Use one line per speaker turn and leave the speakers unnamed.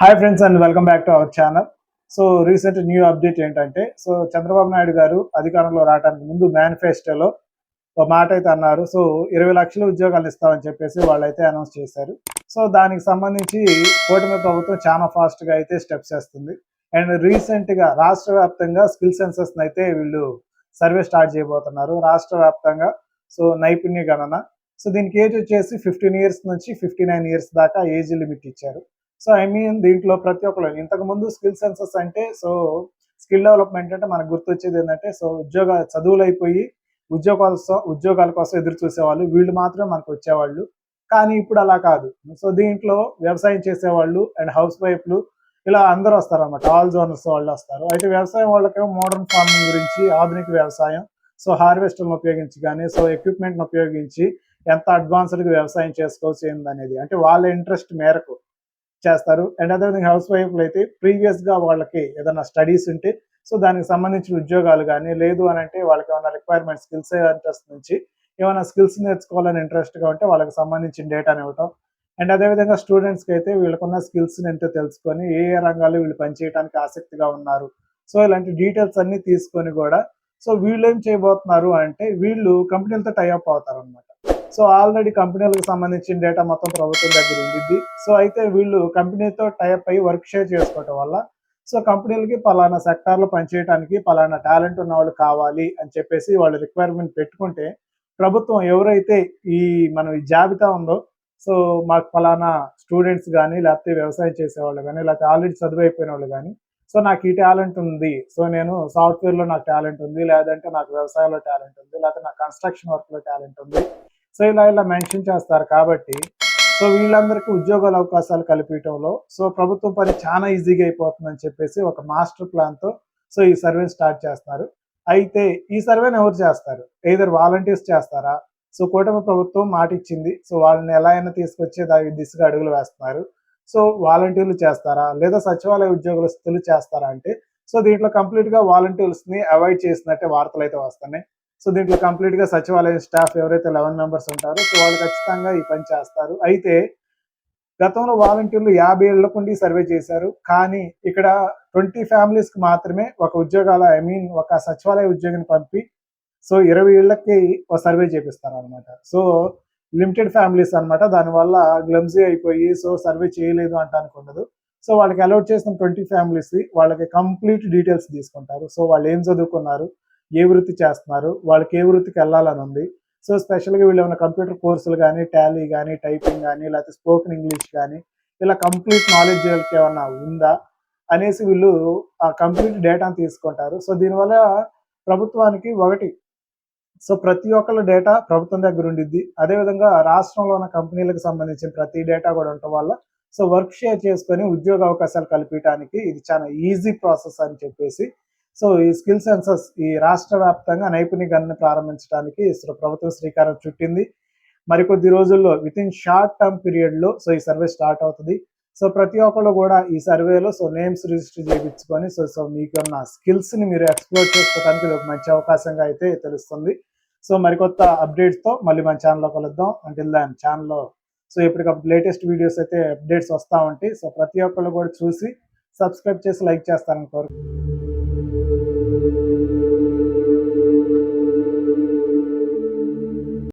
Hi friends and welcome back to our channel so recent new update ఏంటంటే so Chandrababu Naidu garu అధికారంలో రావడానికి ముందు మేనిఫెస్టోలో ఒక మాట అయితే అన్నారు. సో ఇరవై లక్షల ఉద్యోగాలు ఇస్తామని చెప్పేసి వాళ్ళైతే అనౌన్స్ చేశారు. సో దానికి సంబంధించి కూటమి ప్రభుత్వం చాలా ఫాస్ట్గా అయితే స్టెప్స్ వేస్తుంది అండ్ రీసెంట్గా రాష్ట్ర వ్యాప్తంగా స్కిల్ సెన్సెస్ అయితే వీళ్ళు సర్వే స్టార్ట్ చేయబోతున్నారు. రాష్ట్ర వ్యాప్తంగా సో నైపుణ్య గణన. సో దీనికి ఏజ్ వచ్చేసి ఫిఫ్టీన్ ఇయర్స్ నుంచి ఫిఫ్టీ నైన్ ఇయర్స్ దాకా ఏజ్ లిమిట్ ఇచ్చారు. సో ఐ మీన్ దీంట్లో ప్రతి ఒక్కరు ఇంతకు ముందు స్కిల్ సెన్సెస్ అంటే సో స్కిల్ డెవలప్మెంట్ అంటే మనకు గుర్తొచ్చేది ఏంటంటే సో ఉద్యోగ చదువులు అయిపోయి ఉద్యోగాల ఉద్యోగాల కోసం ఎదురు చూసేవాళ్ళు వీళ్ళు మాత్రమే మనకు వచ్చేవాళ్ళు. కానీ ఇప్పుడు అలా కాదు. సో దీంట్లో వ్యవసాయం చేసేవాళ్ళు అండ్ హౌస్ వైఫ్లు ఇలా అందరూ వస్తారు అనమాట ఆల్ జోనర్స్ వాళ్ళు వస్తారు. అయితే వ్యవసాయం వాళ్ళకేమో మోడర్న్ ఫార్మింగ్ గురించి ఆధునిక వ్యవసాయం సో హార్వెస్టర్ను ఉపయోగించి కానీ సో ఎక్విప్మెంట్ ఉపయోగించి ఎంత అడ్వాన్స్డ్గా వ్యవసాయం చేసుకోవచ్చు ఏందనేది. అంటే వాళ్ళ ఇంట్రెస్ట్ మేరకు. చేస్తారు. అండ్ అదేవిధంగా హౌస్ వైఫ్లు అయితే ప్రీవియస్గా వాళ్ళకి ఏదైనా స్టడీస్ ఉంటే సో దానికి సంబంధించిన ఉద్యోగాలు కానీ లేదు అని అంటే వాళ్ళకి ఏమైనా రిక్వైర్మెంట్ స్కిల్స్ ఇంట్రెస్ట్ నుంచి ఏమైనా స్కిల్స్ నేర్చుకోవాలని ఇంట్రెస్ట్గా ఉంటే వాళ్ళకి సంబంధించిన డేటాని ఇవ్వటం. అండ్ అదేవిధంగా స్టూడెంట్స్కి అయితే వీళ్ళకున్న స్కిల్స్ ఎంతో తెలుసుకొని ఏ ఏ రంగాల్లో వీళ్ళు పనిచేయడానికి ఆసక్తిగా ఉన్నారు. సో ఇలాంటి డీటెయిల్స్ అన్ని తీసుకొని కూడా సో వీళ్ళు ఏం చేయబోతున్నారు అంటే వీళ్ళు కంపెనీలతో టైఅప్ అవుతారు అనమాట సో ఆల్రెడీ కంపెనీలకు సంబంధించిన డేటా మొత్తం ప్రభుత్వం దగ్గర ఉండిద్ది. సో అయితే వీళ్ళు కంపెనీతో టైప్ అయ్యి వర్క్ షేర్ చేసుకోవటం వల్ల సో కంపెనీలకి పలానా సెక్టార్లో పనిచేయడానికి పలానా టాలెంట్ ఉన్న వాళ్ళు కావాలి అని చెప్పేసి వాళ్ళు రిక్వైర్మెంట్ పెట్టుకుంటే ప్రభుత్వం ఎవరైతే ఈ మనం ఈ జాబితా ఉందో సో మాకు పలానా స్టూడెంట్స్ కానీ లేకపోతే వ్యవసాయం చేసేవాళ్ళు కానీ లేకపోతే ఆల్రెడీ చదువు అయిపోయిన వాళ్ళు కానీ సో నాకు ఈ టాలెంట్ ఉంది సో నేను సాఫ్ట్వేర్లో నాకు టాలెంట్ ఉంది లేదంటే నాకు వ్యవసాయంలో టాలెంట్ ఉంది లేకపోతే నాకు కన్స్ట్రక్షన్ వర్క్లో టాలెంట్ ఉంది సో ఇలా ఇలా మెన్షన్ చేస్తారు కాబట్టి సో వీళ్ళందరికీ ఉద్యోగాల అవకాశాలు కల్పించడంలో సో ప్రభుత్వం పని చాలా ఈజీగా అయిపోతుందని చెప్పేసి ఒక మాస్టర్ ప్లాన్తో సో ఈ సర్వే స్టార్ట్ చేస్తారు. అయితే ఈ సర్వేని ఎవరు చేస్తారు? ఏదర్ వాలంటీర్స్ చేస్తారా? సో కూటమి ప్రభుత్వం మాట ఇచ్చింది. సో వాళ్ళని ఎలా అయినా తీసుకొచ్చే దాని దిశగా అడుగులు వేస్తున్నారు. సో వాలంటీర్లు చేస్తారా? లేదా సచివాలయ ఉద్యోగస్తులు చేస్తారా అంటే సో దీంట్లో కంప్లీట్గా వాలంటీర్స్ని అవాయిడ్ చేసినట్టే వార్తలు అయితే వస్తున్నాయి. సో దీంట్లో కంప్లీట్గా సచివాలయ స్టాఫ్ ఎవరైతే లెవెన్ మెంబర్స్ ఉంటారో సో వాళ్ళు ఖచ్చితంగా ఈ పని చేస్తారు. అయితే గతంలో వాలంటీర్లు యాభై ఏళ్ళకుండి సర్వే చేశారు. కానీ ఇక్కడ ట్వంటీ ఫ్యామిలీస్కి మాత్రమే ఒక ఉద్యోగాల ఐ మీన్ ఒక సచివాలయ ఉద్యోగిని పంపి సో ఇరవై ఏళ్ళకి ఒక సర్వే చేపిస్తారు అనమాట సో లిమిటెడ్ ఫ్యామిలీస్ అనమాట దానివల్ల గ్లమ్జీ అయిపోయి సో సర్వే చేయలేదు అంటానికి ఉండదు. సో వాళ్ళకి అలౌట్ చేసిన ట్వంటీ ఫ్యామిలీస్ వాళ్ళకి కంప్లీట్ డీటెయిల్స్ తీసుకుంటారు. సో వాళ్ళు ఏం చదువుకున్నారు ఏ వృత్తి చేస్తున్నారు వాళ్ళకి ఏ వృత్తికి వెళ్ళాలని ఉంది. సో స్పెషల్గా వీళ్ళు ఏమైనా కంప్యూటర్ కోర్సులు కానీ టాలీ కానీ టైపింగ్ కానీ లేకపోతే స్పోకెన్ ఇంగ్లీష్ కానీ ఇలా కంప్లీట్ నాలెడ్జ్ వీళ్ళకి ఏమన్నా ఉందా అనేసి వీళ్ళు ఆ కంప్లీట్ డేటాను తీసుకుంటారు. సో దీనివల్ల ప్రభుత్వానికి ఒకటి సో ప్రతి ఒక్కళ్ళ డేటా ప్రభుత్వం దగ్గర ఉండిద్ది. అదేవిధంగా రాష్ట్రంలో ఉన్న కంపెనీలకు సంబంధించిన ప్రతి డేటా కూడా ఉండటం వల్ల సో వర్క్ షేర్ చేసుకొని ఉద్యోగ అవకాశాలు కల్పించడానికి ఇది చాలా ఈజీ ప్రాసెస్ అని చెప్పేసి సో ఈ స్కిల్ సెన్సస్ ఈ రాష్ట్ర వ్యాప్తంగా నైపుణ్య గణన ప్రారంభించడానికి ఇస్రో ప్రభుత్వం శ్రీకారం చుట్టింది. మరికొద్ది రోజుల్లో విత్ ఇన్ షార్ట్ టర్మ్ పీరియడ్లో సో ఈ సర్వే స్టార్ట్ అవుతుంది. సో ప్రతి ఒక్కళ్ళు కూడా ఈ సర్వేలో సో నేమ్స్ రిజిస్టర్ చేయించుకొని సో సో మీకున్న స్కిల్స్ని మీరు ఎక్స్ప్లోర్ చేసుకోవడానికి ఇది ఒక మంచి అవకాశంగా అయితే తెలుస్తుంది. సో మరికొత్త అప్డేట్స్తో మళ్ళీ మన ఛానల్లో కలుద్దాం. అంటిల్ దాని ఛానల్లో సో ఎప్పటికప్పుడు లేటెస్ట్ వీడియోస్ అయితే అప్డేట్స్ వస్తూ ఉంటాయి. సో ప్రతి ఒక్కళ్ళు కూడా చూసి సబ్స్క్రైబ్ చేసి లైక్ చేస్తారని కోరుకుంటున్నాను.